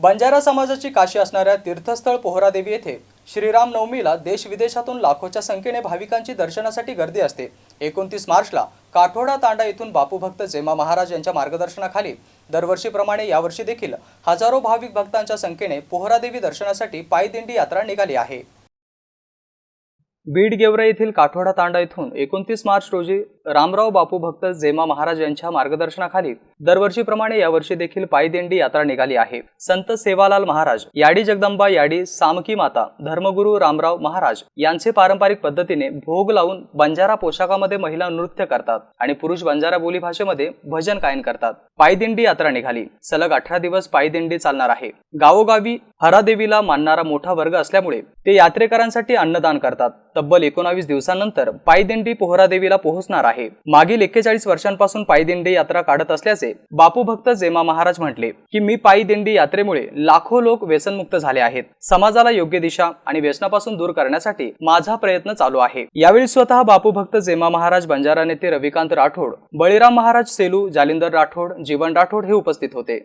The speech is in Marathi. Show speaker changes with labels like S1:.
S1: बंजारा समाजाची काशी असणाऱ्या तीर्थस्थळ पोहरादेवी येथे श्रीराम नवमीला देश विदेशातून लाखोच्या संख्येने भाविकांची दर्शनासाठी गर्दी असते. एकोणतीस मार्चला काठोडा तांडा येथून बापू भक्त जेमा महाराज यांच्या मार्गदर्शनाखाली दरवर्षीप्रमाणे यावर्षी देखील हजारो भाविक भक्तांच्या संख्येने पोहरादेवी दर्शनासाठी पायदिंडी यात्रा निघाली आहे. बीड गेवरा येथील काठोडा तांडा येथून एकोणतीस मार्च रोजी रामराव बापू भक्त जेमा महाराज यांच्या मार्गदर्शनाखाली दरवर्षीप्रमाणे यावर्षी देखील पायदिंडी यात्रा निघाली आहे. संत सेवालाल महाराज याडी जगदंबा याडी सामकी माता धर्मगुरू रामराव महाराज यांचे पारंपरिक पद्धतीने भोग लावून बंजारा पोशाखामध्ये महिला नृत्य करतात आणि पुरुष बंजारा बोली भाषेमध्ये भजन गायन करतात. पायदिंडी यात्रा निघाली. सलग अठरा दिवस पायदिंडी चालणार आहे. गावोगावी हरादेवीला मानणारा मोठा वर्ग असल्यामुळे ते यात्रेकरांसाठी अन्नदान करतात. तब्बल एकोणावीस दिवसानंतर पायदिंडी पोहरादेवीला पोहोचणार आहे. मागील एक्केचाळीस वर्षांपासून पायदिंडी यात्रा काढत असल्याचे बापू भक्त जेमा महाराज म्हटले की मी पायदिंडी यात्रेमुळे लाखो लोक व्यसनमुक्त झाले आहेत. समाजाला योग्य दिशा आणि व्यसनापासून दूर करण्यासाठी माझा प्रयत्न चालू आहे. यावेळी स्वतः बापू भक्त जेमा महाराज बंजारा नेते रविकांत राठोड बळीराम महाराज सेलू जालिंदर राठोड जीवन राठोड हे उपस्थित होते.